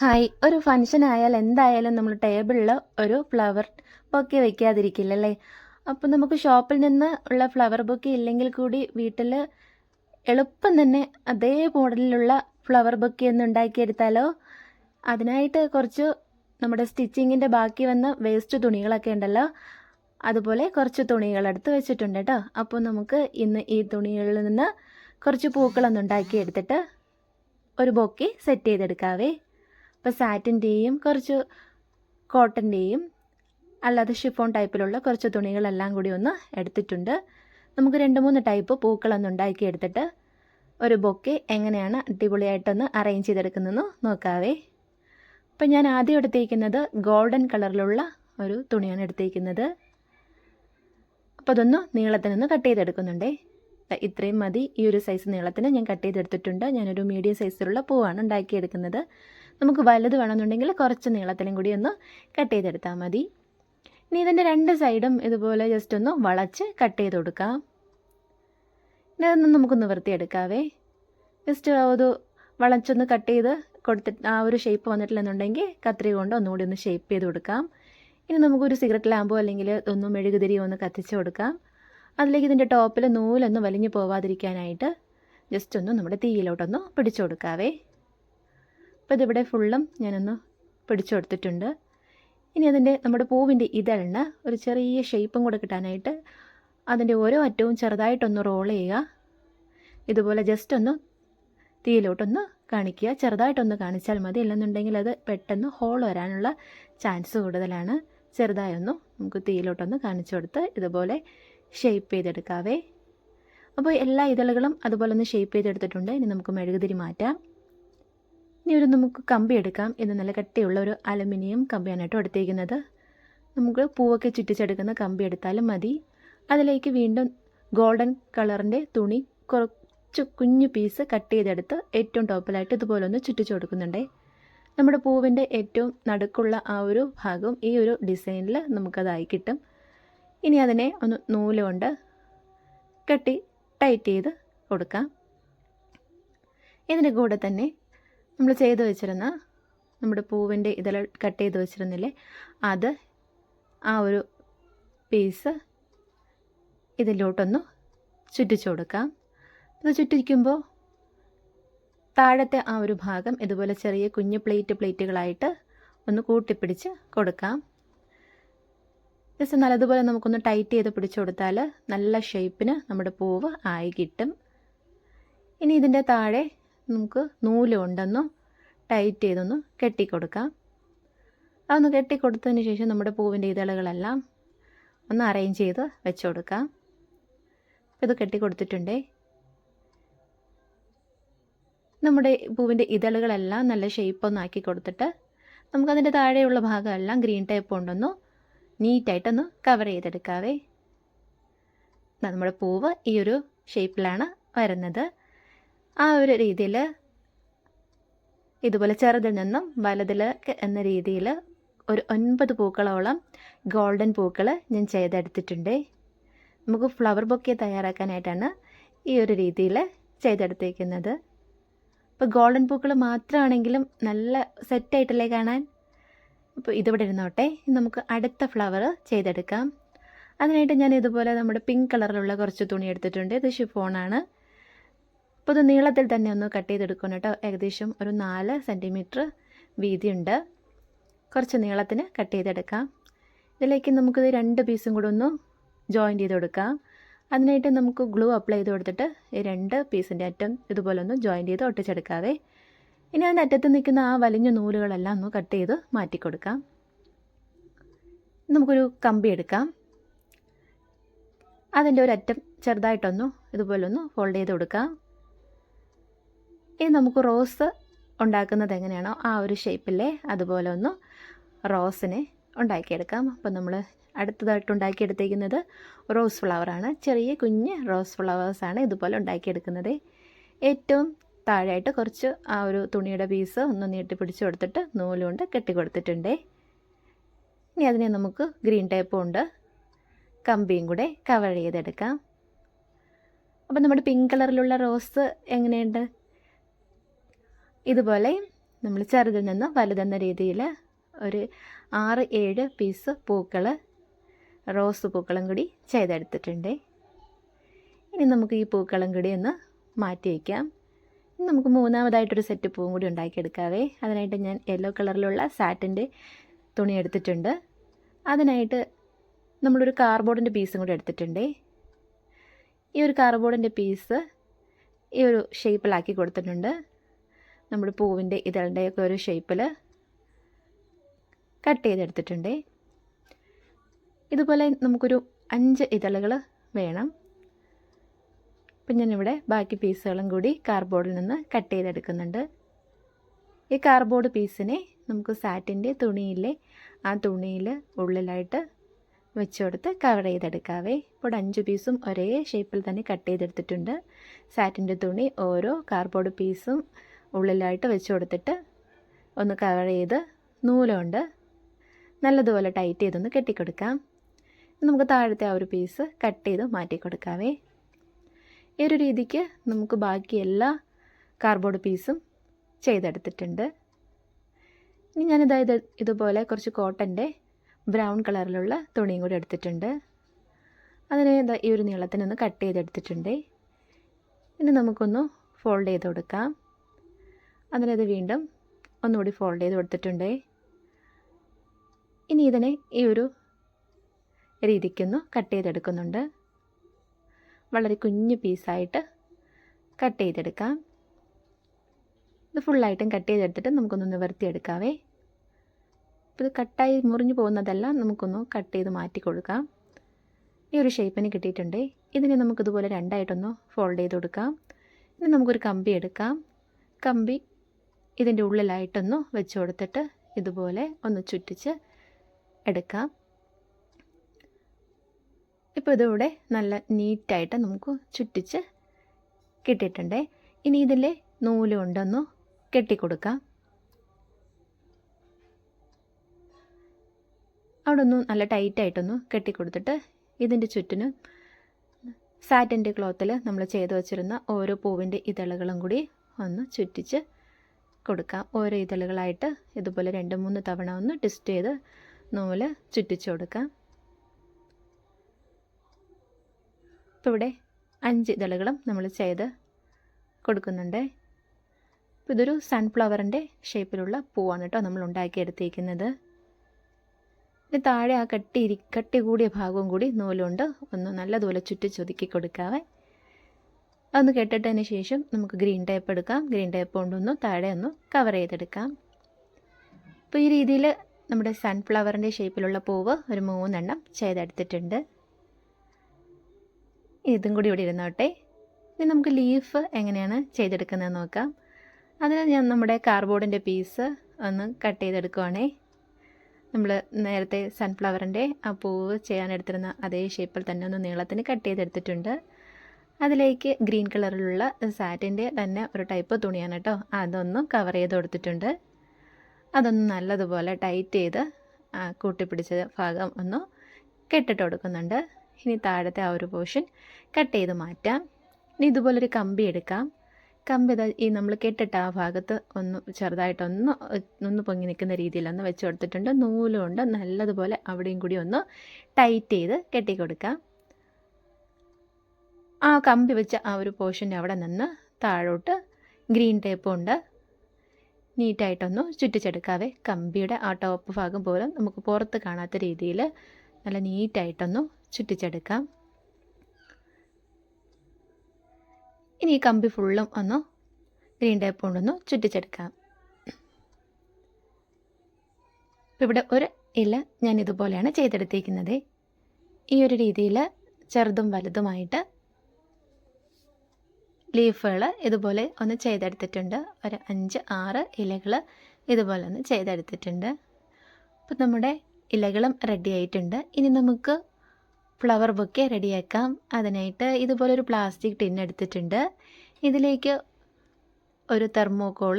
Hi ഒരു function ആയാൽ എന്തായാലും നമ്മൾ ടേബിളിൽ ഒരു ഫ്ലവർ ബൊക്കെ വെക്കാതിരിക്കില്ല അല്ലേ അപ്പോൾ നമുക്ക് ഷോപ്പിൽ നിന്ന് ഉള്ള ഫ്ലവർ ബൊക്കെ ഇല്ലെങ്കിൽ കൂടി വീട്ടിൽ എളുപ്പം തന്നെ അതേ മോഡലിലുള്ള ഫ്ലവർ ബൊക്കെ ഒന്ന് ഉണ്ടാക്കിയെടുത്താലോ? അതിനായിട്ട് കുറച്ച് നമ്മുടെ സ്റ്റിച്ചിങ്ങിന്റെ ബാക്കി വന്ന വേസ്റ്റ് തുണികളൊക്കെ ഉണ്ടല്ലോ? അതുപോലെ കുറച്ച് തുണികൾ എടുത്ത് വെച്ചിട്ടുണ്ട് കേട്ടോ. അപ്പോൾ നമുക്ക് ഇന്ന് ഈ തുണികളിൽ നിന്ന് കുറച്ച് പൂക്കളൊന്നുണ്ടാക്കി എടുത്തിട്ട് ഒരു ബൊക്കെ സെറ്റ് ചെയ്തെടുക്കാവേ. ഇപ്പോൾ സാറ്റിന്റെയും കുറച്ച് കോട്ടന്റെയും അല്ലാതെ ഷിഫോൺ ടൈപ്പിലുള്ള കുറച്ച് തുണികളെല്ലാം കൂടി ഒന്ന് എടുത്തിട്ടുണ്ട്. നമുക്ക് രണ്ട് മൂന്ന് ടൈപ്പ് പൂക്കളൊന്ന് ഉണ്ടാക്കി എടുത്തിട്ട് ഒരു ബൊക്കെ എങ്ങനെയാണ് അടിപൊളിയായിട്ടൊന്ന് അറേഞ്ച് ചെയ്തെടുക്കുന്നതെന്ന് നോക്കാവേ. അപ്പം ഞാൻ ആദ്യം എടുത്തേക്കുന്നത് ഗോൾഡൻ കളറിലുള്ള ഒരു തുണിയാണ് എടുത്തേക്കുന്നത് അപ്പോൾ അതൊന്ന് നീളത്തിനൊന്ന് കട്ട് ചെയ്തെടുക്കുന്നുണ്ടേ. ഇത്രയും മതി. ഈ ഒരു സൈസ് നീളത്തിന് ഞാൻ കട്ട് ചെയ്തെടുത്തിട്ടുണ്ട്. ഞാനൊരു മീഡിയം സൈസിലുള്ള പൂവാണ് ഉണ്ടാക്കിയെടുക്കുന്നത്. നമുക്ക് വലുത് വേണമെന്നുണ്ടെങ്കിൽ കുറച്ച് നീളത്തിലും കൂടി ഒന്ന് കട്ട് ചെയ്തെടുത്താൽ മതി. ഇനി ഇതിന്റെ രണ്ട് സൈഡും ഇതുപോലെ ജസ്റ്റ് ഒന്ന് വളച്ച് കട്ട് ചെയ്ത് കൊടുക്കാം. ഇനി അതൊന്ന് നമുക്കൊന്ന് വൃത്തിയെടുക്കാവേ ജസ്റ്റ് അത് വളച്ചൊന്ന് കട്ട് ചെയ്ത് കൊടുത്തിട്ട് ആ ഒരു ഷേപ്പ് വന്നിട്ടില്ലെന്നുണ്ടെങ്കിൽ കത്രിക കൊണ്ട് ഒന്നുകൂടി ഒന്ന് ഷേപ്പ് ചെയ്ത് കൊടുക്കാം. ഇനി നമുക്കൊരു സിഗരറ്റ് ലാമ്പോ അല്ലെങ്കിൽ ഒന്ന് മെഴുകുതിരിയോ ഒന്ന് കത്തിച്ച് കൊടുക്കാം. അതിലേക്ക് ഇതിന്റെ ടോപ്പിൽ നൂലൊന്ന് വലിഞ്ഞു പോവാതിരിക്കാനായിട്ട് ജസ്റ്റ് ഒന്ന് നമ്മുടെ തീയിലോട്ടൊന്ന് പിടിച്ചു കൊടുക്കാവേ. അപ്പോൾ ഇതിവിടെ ഫുള്ളും ഞാനൊന്ന് പിടിച്ചു കൊടുത്തിട്ടുണ്ട്. ഇനി അതിന്റെ നമ്മുടെ പൂവിന്റെ ഇതളിന് ഒരു ചെറിയ ഷേപ്പും കൂടെ കിട്ടാനായിട്ട് അതിന്റെ ഓരോ അറ്റവും ചെറുതായിട്ടൊന്ന് റോൾ ചെയ്യുക. ഇതുപോലെ ജസ്റ്റ് ഒന്ന് തീയിലോട്ടൊന്ന് കാണിക്കുക. ചെറുതായിട്ടൊന്ന് കാണിച്ചാൽ മതി. ഇല്ലെന്നുണ്ടെങ്കിൽ അത് പെട്ടെന്ന് ഹോൾ വരാനുള്ള ചാൻസ് കൂടുതലാണ്. ചെറുതായൊന്ന് നമുക്ക് തീയിലോട്ടൊന്ന് കാണിച്ചു കൊടുത്ത് ഇതുപോലെ ഷേപ്പ് ചെയ്തെടുക്കാവേ. അപ്പോൾ എല്ലാ ഇതളുകളും അതുപോലെ ഒന്ന് ഷേപ്പ് ചെയ്തെടുത്തിട്ടുണ്ട്. ഇനി നമുക്ക് മെഴുകുതിരി മാറ്റാം. ഇനി ഒരു നമുക്ക് കമ്പി എടുക്കാം. ഇത് നല്ല കട്ടിയുള്ള ഒരു അലുമിനിയം കമ്പിയാണ് കേട്ടോ എടുത്തിരിക്കുന്നത് നമുക്ക് പൂവൊക്കെ ചുറ്റിച്ചെടുക്കുന്ന കമ്പി എടുത്താലും മതി. അതിലേക്ക് വീണ്ടും ഗോൾഡൻ കളറിന്റെ തുണി കുറച്ച് കുഞ്ഞു പീസ് കട്ട് ചെയ്തെടുത്ത് ഏറ്റവും ടോപ്പിലായിട്ട് ഇതുപോലെ ഒന്ന് ചുറ്റിച്ചു കൊടുക്കുന്നുണ്ടേ. നമ്മുടെ പൂവിന്റെ ഏറ്റവും നടുക്കുള്ള ആ ഒരു ഭാഗം ഈ ഒരു ഡിസൈനിൽ നമുക്കതായി കിട്ടും. ഇനി അതിനെ ഒന്ന് നൂൽ കൊണ്ട് കെട്ടി ടൈറ്റ് ചെയ്ത് കൊടുക്കാം. ഇതിന്റെ കൂടെ തന്നെ നമ്മൾ ചെയ്ത് വെച്ചിരുന്ന നമ്മുടെ പൂവിന്റെ ഇതെല്ലാം കട്ട് ചെയ്ത് വെച്ചിരുന്നില്ലേ? അത് ആ ഒരു പീസ് ഇതിലോട്ടൊന്ന് ചുറ്റിച്ചു കൊടുക്കാം. ഇത് ചുറ്റിക്കുമ്പോൾ താഴത്തെ ആ ഒരു ഭാഗം ഇതുപോലെ ചെറിയ കുഞ്ഞു പ്ലേറ്റ് പ്ലേറ്റുകളായിട്ട് ഒന്ന് കൂട്ടിപ്പിടിച്ച് കൊടുക്കാം. ജസ്റ്റ് നല്ലതുപോലെ നമുക്കൊന്ന് ടൈറ്റ് ചെയ്ത് പിടിച്ചു കൊടുത്താൽ നല്ല ഷേപ്പിന് നമ്മുടെ പൂവ് ആയി കിട്ടും. ഇനി ഇതിന്റെ താഴെ നമുക്ക് നൂൽ കൊണ്ടൊന്നും ടൈറ്റ് ചെയ്തൊന്ന് കെട്ടിക്കൊടുക്കാം. അതൊന്ന് കെട്ടിക്കൊടുത്തതിന് ശേഷം നമ്മുടെ പൂവിന്റെ ഇതളുകളെല്ലാം ഒന്ന് അറേഞ്ച് ചെയ്ത് വെച്ച് കൊടുക്കാം ഇത് കെട്ടിക്കൊടുത്തിട്ടുണ്ടേ. നമ്മുടെ പൂവിന്റെ ഇതളുകളെല്ലാം നല്ല ഷേപ്പ് ഒന്ന് ആക്കി കൊടുത്തിട്ട് നമുക്കതിന്റെ താഴെയുള്ള ഭാഗമെല്ലാം ഗ്രീൻ ടൈപ്പ് കൊണ്ടൊന്ന് നീറ്റായിട്ടൊന്ന് കവർ ചെയ്തെടുക്കാവേ. നമ്മുടെ പൂവ് ഈ ഒരു ഷേപ്പിലാണ് വരുന്നത്. ആ ഒരു രീതിയിൽ ഇതുപോലെ ചെറുതിൽ നിന്നും വലതിലേക്ക് എന്ന രീതിയിൽ ഒരു ഒൻപത് പൂക്കളോളം ഗോൾഡൻ പൂക്കൾ ഞാൻ ചെയ്തെടുത്തിട്ടുണ്ട്. നമുക്ക് ഫ്ലവർ ബൊക്കെ തയ്യാറാക്കാനായിട്ടാണ് ഈ ഒരു രീതിയിൽ ചെയ്തെടുത്തേക്കുന്നത്. അപ്പോൾ ഗോൾഡൻ പൂക്കൾ മാത്രമാണെങ്കിലും നല്ല സെറ്റായിട്ടല്ലേ കാണാൻ? അപ്പോൾ ഇതിവിടെ ഇരുന്നോട്ടെ നമുക്ക് അടുത്ത ഫ്ലവർ ചെയ്തെടുക്കാം. അതിനായിട്ട് ഞാൻ ഇതുപോലെ നമ്മുടെ പിങ്ക് കളറിലുള്ള കുറച്ച് തുണി എടുത്തിട്ടുണ്ട്. ഇത് ഷിഫോണാണ് അപ്പോൾ ഇത് നീളത്തിൽ തന്നെ ഒന്ന് കട്ട് ചെയ്തെടുക്കണം കേട്ടോ. ഏകദേശം ഒരു നാല് സെന്റിമീറ്റർ വീതിയുണ്ട്. കുറച്ച് നീളത്തിന് കട്ട് ചെയ്തെടുക്കാം. ഇതിലേക്ക് നമുക്കിത് രണ്ട് പീസും കൂടെ ഒന്ന് ജോയിന്റ് ചെയ്ത് കൊടുക്കാം. അതിനായിട്ട് നമുക്ക് ഗ്ലൂ അപ്ലൈ ചെയ്ത് കൊടുത്തിട്ട് ഈ രണ്ട് പീസിന്റെ അറ്റം ഇതുപോലെ ഒന്ന് ജോയിന്റ് ചെയ്ത് ഒട്ടിച്ചെടുക്കാവേ. ഇനി അതിന്റെ അറ്റത്ത് നിൽക്കുന്ന ആ വലിഞ്ഞ നൂലുകളെല്ലാം ഒന്ന് കട്ട് ചെയ്ത് മാറ്റി കൊടുക്കാം. നമുക്കൊരു കമ്പി എടുക്കാം. അതിന്റെ ഒരു അറ്റം ചെറുതായിട്ടൊന്ന് ഇതുപോലെ ഒന്ന് ഫോൾഡ് ചെയ്ത് കൊടുക്കാം. ഇനി നമുക്ക് റോസ് ഉണ്ടാക്കുന്നത് എങ്ങനെയാണോ ആ ഒരു ഷേപ്പിലെ അതുപോലെ ഒന്ന് റോസിനെ ഉണ്ടാക്കിയെടുക്കാം. അപ്പോൾ നമ്മൾ അടുത്തതായിട്ട് ഉണ്ടാക്കിയെടുത്തേക്കുന്നത് റോസ് ഫ്ലവറാണ്. ചെറിയ കുഞ്ഞ് റോസ് ഫ്ലവേഴ്സാണ് ഇതുപോലെ ഉണ്ടാക്കിയെടുക്കുന്നത്. ഏറ്റവും താഴെയായിട്ട് കുറച്ച് ആ ഒരു തുണിയുടെ പീസ് ഒന്ന് നീട്ടി പിടിച്ച് കൊടുത്തിട്ട് നൂലുകൊണ്ട് കെട്ടി കൊടുത്തിട്ടുണ്ട്. ഇനി അതിനെ നമുക്ക് ഗ്രീൻ ടേപ്പ് ഉണ്ട് കമ്പിയും കൂടെ കവർ ചെയ്തെടുക്കാം. അപ്പം നമ്മുടെ പിങ്ക് കളറിലുള്ള റോസ് എങ്ങനെയുണ്ട്? ഇതുപോലെ നമ്മൾ ചെറുതിൽ നിന്ന് വലുതെന്ന രീതിയിൽ ഒരു ആറ് ഏഴ് പീസ് പൂക്കൾ റോസ് പൂക്കളും കൂടി ചെയ്തെടുത്തിട്ടുണ്ട്. ഇനി നമുക്ക് ഈ പൂക്കളും കൂടി ഒന്ന് മാറ്റി വയ്ക്കാം. നമുക്ക് മൂന്നാമതായിട്ടൊരു സെറ്റ് പൂവും കൂടി ഉണ്ടാക്കിയെടുക്കാവേ. അതിനായിട്ട് ഞാൻ യെല്ലോ കളറിലുള്ള സാറ്റിന്റെ തുണി എടുത്തിട്ടുണ്ട്. അതിനായിട്ട് നമ്മളൊരു കാർബോർഡിന്റെ പീസും കൂടി എടുത്തിട്ടുണ്ട്. ഈ ഒരു കാർബോർഡിന്റെ പീസ് ഈ ഒരു ഷേപ്പിലാക്കി കൊടുത്തിട്ടുണ്ട്. നമ്മുടെ പൂവിന്റെ ഇതളുടെയൊക്കെ ഒരു ഷേപ്പിൽ കട്ട് ചെയ്തെടുത്തിട്ടുണ്ട്. ഇതുപോലെ നമുക്കൊരു അഞ്ച് ഇതളുകൾ വേണം. അപ്പം ഞാനിവിടെ ബാക്കി പീസുകളും കൂടി കാർബോർഡിൽ നിന്ന് കട്ട് ചെയ്തെടുക്കുന്നുണ്ട്. ഈ കാർബോർഡ് പീസിനെ നമുക്ക് സാറ്റിന്റെ തുണിയിലെ ആ തുണിയിൽ ഉള്ളിലായിട്ട് വെച്ച് കൊടുത്ത് കവർ ചെയ്തെടുക്കാവേ ഇപ്പോൾ അഞ്ച് പീസും ഒരേ ഷേപ്പിൽ തന്നെ കട്ട് ചെയ്തെടുത്തിട്ടുണ്ട്. സാറ്റിന്റെ തുണി ഓരോ കാർബോർഡ് പീസും ഉള്ളിലായിട്ട് വെച്ച് കൊടുത്തിട്ട് ഒന്ന് കവർ ചെയ്ത് നൂലുകൊണ്ട് നല്ലതുപോലെ ടൈറ്റ് ചെയ്തൊന്ന് കെട്ടിക്കൊടുക്കാം. നമുക്ക് താഴത്തെ ആ ഒരു പീസ് കട്ട് ചെയ്ത് മാറ്റി കൊടുക്കാവേ. ഈ ഒരു രീതിക്ക് നമുക്ക് ബാക്കി എല്ലാ കാർഡ്ബോർഡ് പീസും ചെയ്തെടുത്തിട്ടുണ്ട്. ഇനി ഞാനിതായത് ഇതുപോലെ കുറച്ച് കോട്ടന്റെ ബ്രൗൺ കളറിലുള്ള തുണിയും കൂടി എടുത്തിട്ടുണ്ട്. അതിനെ ഈ ഒരു നീളത്തിനൊന്ന് കട്ട് ചെയ്തെടുത്തിട്ടുണ്ട്. ഇനി നമുക്കൊന്ന് ഫോൾഡ് ചെയ്ത് കൊടുക്കാം. അതിനത് വീണ്ടും ഒന്നുകൂടി ഫോൾഡ് ചെയ്ത് കൊടുത്തിട്ടുണ്ട്. ഇനി ഇതിനെ ഈ ഒരു രീതിക്കൊന്ന് കട്ട് ചെയ്തെടുക്കുന്നുണ്ട്. വളരെ കുഞ്ഞു പീസായിട്ട് കട്ട് ചെയ്തെടുക്കാം. ഇത് ഫുള്ളായിട്ടും കട്ട് ചെയ്തെടുത്തിട്ട് നമുക്കൊന്ന് നിവർത്തിയെടുക്കാവേ. അപ്പോൾ ഇത് കട്ടായി മുറിഞ്ഞു പോകുന്നതല്ല നമുക്കൊന്ന് കട്ട് ചെയ്ത് മാറ്റി കൊടുക്കാം. ഈ ഒരു ഷേപ്പിന് കിട്ടിയിട്ടുണ്ട്. ഇതിനെ നമുക്കിതുപോലെ രണ്ടായിട്ടൊന്ന് ഫോൾഡ് ചെയ്ത് കൊടുക്കാം. ഇനി നമുക്കൊരു കമ്പി എടുക്കാം. കമ്പി ഇതിന്റെ ഉള്ളിലായിട്ടൊന്ന് വെച്ച് കൊടുത്തിട്ട് ഇതുപോലെ ഒന്ന് ചുറ്റിച്ച് എടുക്കാം. ഇപ്പോൾ ഇതിവിടെ നല്ല നീറ്റായിട്ട് നമുക്ക് ചുറ്റിച്ച് കിട്ടിയിട്ടുണ്ട്. ഇനി ഇതിലെ നൂൽ കൊണ്ടൊന്ന് കെട്ടിക്കൊടുക്കാം. അവിടെ ഒന്ന് നല്ല ടൈറ്റായിട്ടൊന്ന് കെട്ടിക്കൊടുത്തിട്ട് ഇതിന്റെ ചുറ്റിനും സാറ്റിന്റെ ക്ലോത്തിൽ നമ്മൾ ചെയ്ത് വച്ചിരുന്ന ഓരോ പൂവിന്റെ ഇതളുകളും കൂടി ഒന്ന് ചുറ്റിച്ച് കൊടുക്കാം. ഓരോ ഇതളുകളായിട്ട് ഇതുപോലെ രണ്ട് മൂന്ന് തവണ ഒന്ന് ട്വിസ്റ്റ് ചെയ്ത് നൂൽ ചുറ്റിച്ചു കൊടുക്കാം. ഇപ്പോൾ ഇവിടെ അഞ്ച് ഇതളുകളും നമ്മൾ ചെയ്ത് കൊടുക്കുന്നുണ്ട്. അപ്പോൾ ഇതൊരു സൺഫ്ലവറിന്റെ ഷേപ്പിലുള്ള പൂവാണ് കേട്ടോ നമ്മൾ ഉണ്ടാക്കിയെടുത്തിരിക്കുന്നത്. ഇനി താഴെ ആ കട്ടി ഇരിക്കട്ടി കട്ടി കൂടിയ ഭാഗവും കൂടി നൂലുകൊണ്ട് ഒന്ന് നല്ലതുപോലെ ചുറ്റി ചൊതുക്കി കൊടുക്കാവേ. അതൊന്ന് കെട്ടിട്ടതിന് ശേഷം നമുക്ക് ഗ്രീൻ ടേപ്പ് എടുക്കാം. ഗ്രീൻ ടേപ്പ് കൊണ്ടൊന്ന് താഴെ ഒന്ന് കവർ ചെയ്തെടുക്കാം. അപ്പോൾ ഈ രീതിയിൽ നമ്മുടെ സൺഫ്ലവറിന്റെ ഷേപ്പിലുള്ള പൂവ് ഒരു മൂന്നെണ്ണം ചെയ്തെടുത്തിട്ടുണ്ട്. ഇതും കൂടി ഇവിടെ ഇരുന്നോട്ടെ. ഇനി നമുക്ക് ലീഫ് എങ്ങനെയാണ് ചെയ്തെടുക്കുന്നത് നോക്കാം. അതിന് ഞാൻ നമ്മുടെ കാർബോർഡിന്റെ പീസ് ഒന്ന് കട്ട് ചെയ്തെടുക്കുവാണേ. നമ്മൾ നേരത്തെ സൺഫ്ലവറിന്റെ ആ പൂവ് ചെയ്യാനെടുത്തിരുന്ന അതേ ഷേപ്പിൽ തന്നെ ഒന്ന് നീളത്തിന് കട്ട് ചെയ്തെടുത്തിട്ടുണ്ട്. അതിലേക്ക് ഗ്രീൻ കളറിലുള്ള സാറ്റിന്റെ തന്നെ ഒരു ടൈപ്പ് തുണിയാണ് കേട്ടോ. അതൊന്ന് കവർ ചെയ്ത് കൊടുത്തിട്ടുണ്ട്. അതൊന്ന് നല്ലതുപോലെ ടൈറ്റ് ചെയ്ത് കൂട്ടിപ്പിടിച്ച ഭാഗം ഒന്ന് കെട്ടിട്ട് കൊടുക്കുന്നുണ്ട്. ഇനി താഴത്തെ ആ ഒരു പോർഷൻ കട്ട് ചെയ്ത് മാറ്റാം. ഇനി ഇതുപോലൊരു കമ്പി എടുക്കാം. കമ്പി ഈ നമ്മൾ കെട്ടിട്ട ആ ഭാഗത്ത് ഒന്ന് ചെറുതായിട്ടൊന്ന് ഒന്ന് പൊങ്ങി നിൽക്കുന്ന രീതിയിലൊന്ന് വെച്ച് കൊടുത്തിട്ടുണ്ട്. നൂലുകൊണ്ട് നല്ലതുപോലെ അവിടെയും കൂടി ഒന്ന് ടൈറ്റ് ചെയ്ത് കെട്ടി കൊടുക്കാം. ആ കമ്പി വെച്ച ആ ഒരു പോർഷന്റെ അവിടെ നിന്ന് താഴോട്ട് ഗ്രീൻ ടേപ്പ് കൊണ്ട് നീറ്റായിട്ടൊന്ന് ചുറ്റിച്ചെടുക്കാവേ. കമ്പിയുടെ ആ ടോപ്പ് ഭാഗം പോലും നമുക്ക് പുറത്ത് കാണാത്ത രീതിയിൽ നല്ല നീറ്റായിട്ടൊന്ന് ചുറ്റിച്ചെടുക്കാം. ഇനി ഈ കമ്പി ഫുള്ളും ഒന്ന് ഗ്രീൻ ടേപ്പ് കൊണ്ടൊന്ന് ചുറ്റിച്ചെടുക്കാം. ഇപ്പം ഇവിടെ ഒരു ഇല ഞാൻ ഇതുപോലെയാണ് ചെയ്തെടുത്തിരിക്കുന്നത്. ഈ ഒരു രീതിയിൽ ചെറുതും വലുതുമായിട്ട് ലീഫുകൾ ഇതുപോലെ ഒന്ന് ചെയ്തെടുത്തിട്ടുണ്ട്. ഒരു അഞ്ച് ആറ് ഇലകൾ ഇതുപോലെ ഒന്ന് ചെയ്തെടുത്തിട്ടുണ്ട്. അപ്പം നമ്മുടെ ഇലകളും റെഡി ആയിട്ടുണ്ട്. ഇനി നമുക്ക് ഫ്ലവർ ബൊക്കെ റെഡിയാക്കാം അതിനായിട്ട് ഇതുപോലെ ഒരു പ്ലാസ്റ്റിക് ടിൻ എടുത്തിട്ടുണ്ട്. ഇതിലേക്ക് ഒരു തെർമോക്കോൾ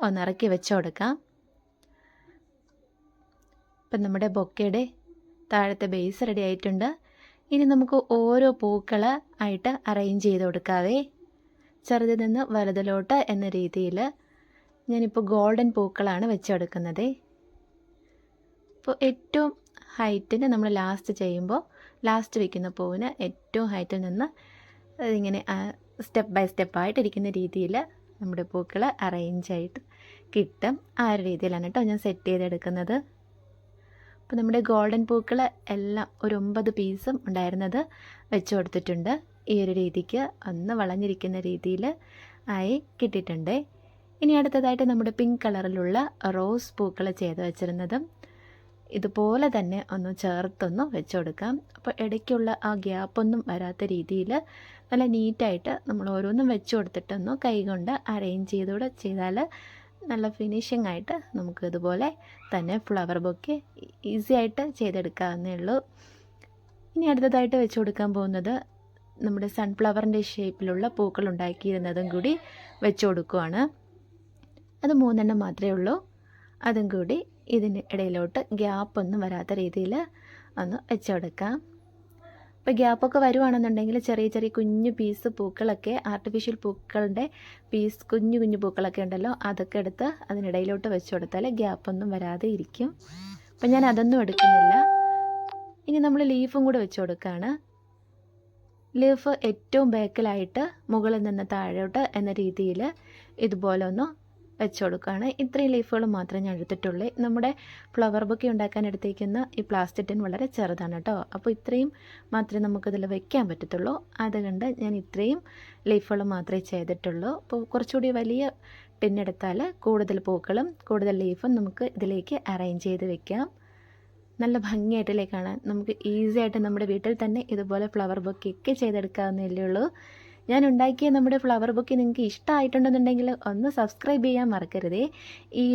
ഒന്നിറക്കി വെച്ച് കൊടുക്കാം. ഇപ്പം നമ്മുടെ ബൊക്കയുടെ താഴത്തെ ബേസ് റെഡി ആയിട്ടുണ്ട്. ഇനി നമുക്ക് ഓരോ പൂക്കൾ ആയിട്ട് അറേഞ്ച് ചെയ്ത് കൊടുക്കാവേ. ചെറുതിൽ നിന്ന് വലുതിലോട്ട് എന്ന രീതിയിൽ ഞാനിപ്പോൾ ഗോൾഡൻ പൂക്കളാണ് വെച്ചെടുക്കുന്നത്. ഇപ്പോൾ ഏറ്റവും ഹൈറ്റിന് നമ്മൾ ലാസ്റ്റ് ചെയ്യുമ്പോൾ ലാസ്റ്റ് വയ്ക്കുന്ന പൂവിന് ഏറ്റവും ഹൈറ്റിൽ നിന്ന് ഇങ്ങനെ സ്റ്റെപ്പ് ബൈ സ്റ്റെപ്പായിട്ട് ഇരിക്കുന്ന രീതിയിൽ നമ്മുടെ പൂക്കൾ അറേഞ്ച് ആയിട്ട് കിട്ടും. ആ ഒരു രീതിയിലാണ് കേട്ടോ ഞാൻ സെറ്റ് ചെയ്തെടുക്കുന്നത്. അപ്പോൾ നമ്മുടെ ഗോൾഡൻ പൂക്കൾ എല്ലാം ഒരു ഒമ്പത് പീസും ഉണ്ടായിരുന്നത് വെച്ച് കൊടുത്തിട്ടുണ്ട്. ഈ ഒരു രീതിക്ക് ഒന്ന് വളഞ്ഞിരിക്കുന്ന രീതിയിൽ ആയി കിട്ടിയിട്ടുണ്ട്. ഇനി അടുത്തതായിട്ട് നമ്മുടെ പിങ്ക് കളറിലുള്ള റോസ് പൂക്കൾ ചെയ്ത് വെച്ചിരുന്നതും ഇതുപോലെ തന്നെ ഒന്ന് ചേർത്തൊന്ന് വെച്ച് കൊടുക്കാം. അപ്പോൾ ഇടയ്ക്കുള്ള ആ ഗ്യാപ്പൊന്നും വരാത്ത രീതിയിൽ നല്ല നീറ്റായിട്ട് നമ്മൾ ഓരോന്നും വെച്ച് കൊടുത്തിട്ടൊന്ന് കൈകൊണ്ട് അറേഞ്ച് ചെയ്തുകൂടെ ചെയ്താൽ നല്ല ഫിനിഷിംഗ് ആയിട്ട് നമുക്ക് ഇതുപോലെ തന്നെ ഫ്ലവർ ബൊക്കെ ഈസി ആയിട്ട് ചെയ്തെടുക്കാവുന്നേ ഉള്ളൂ. ഇനി അടുത്തതായിട്ട് വെച്ച് കൊടുക്കാൻ പോകുന്നത് നമ്മുടെ സൺഫ്ലവറിന്റെ ഷേപ്പിലുള്ള പൂക്കൾ ഉണ്ടാക്കിയിരുന്നതും കൂടി വെച്ച് കൊടുക്കുവാണ് അത് മൂന്നെണ്ണം മാത്രമേ ഉള്ളൂ. അതും കൂടി ഇതിന് ഇടയിലോട്ട് ഗ്യാപ്പൊന്നും വരാത്ത രീതിയിൽ ഒന്ന് വെച്ച് കൊടുക്കാം ഇപ്പോൾ ഗ്യാപ്പൊക്കെ വരുവാണെന്നുണ്ടെങ്കിൽ ചെറിയ ചെറിയ കുഞ്ഞു പീസ് പൂക്കളൊക്കെ ആർട്ടിഫിഷ്യൽ പൂക്കളുടെ പീസ് കുഞ്ഞു കുഞ്ഞു പൂക്കളൊക്കെ ഉണ്ടല്ലോ അതൊക്കെ എടുത്ത് അതിനിടയിലോട്ട് വെച്ച് കൊടുത്താൽ ഗ്യാപ്പൊന്നും വരാതെ ഇരിക്കും. അപ്പം ഞാൻ അതൊന്നും എടുക്കുന്നില്ല. ഇനി നമ്മൾ ലീഫും കൂടെ വെച്ച് കൊടുക്കുകയാണ് ലീഫ് ഏറ്റവും ബാക്കിലായിട്ട് മുകളിൽ നിന്ന് താഴോട്ട് എന്ന രീതിയിൽ ഇതുപോലെ ഒന്ന് വെച്ച് കൊടുക്കുകയാണ്. ഇത്രയും ലീഫുകൾ മാത്രമേ ഞാൻ എടുത്തിട്ടുള്ളൂ. നമ്മുടെ ഫ്ലവർ ബൊക്കെ ഉണ്ടാക്കാൻ എടുത്തേക്കുന്ന ഈ പ്ലാസ്റ്റിക് ടിൻ വളരെ ചെറുതാണ് കേട്ടോ. അപ്പോൾ ഇത്രയും മാത്രമേ നമുക്കിതിൽ വെക്കാൻ പറ്റത്തുള്ളൂ. അതുകൊണ്ട് ഞാൻ ഇത്രയും ലീഫുകൾ മാത്രമേ ചെയ്തിട്ടുള്ളൂ. അപ്പോൾ കുറച്ചുകൂടി വലിയ ടിന്നെടുത്താൽ കൂടുതൽ പൂക്കളും കൂടുതൽ ലീഫും നമുക്ക് ഇതിലേക്ക് അറേഞ്ച് ചെയ്ത് വെക്കാം. നല്ല ഭംഗിയായിട്ടല്ലേ കാണാൻ. നമുക്ക് ഈസി ആയിട്ട് നമ്മുടെ വീട്ടിൽ തന്നെ ഇതുപോലെ ഫ്ലവർ ബൊക്കെയൊക്കെ ചെയ്തെടുക്കാവുന്നതല്ലേ ഉള്ളൂ. ഞാൻ ഉണ്ടാക്കിയ നമ്മുടെ ഫ്ലവർ ബുക്ക് നിങ്ങൾക്ക് ഇഷ്ടമായിട്ടുണ്ടെന്നുണ്ടെങ്കിൽ ഒന്ന് സബ്സ്ക്രൈബ് ചെയ്യാൻ മറക്കരുതേ. ഈ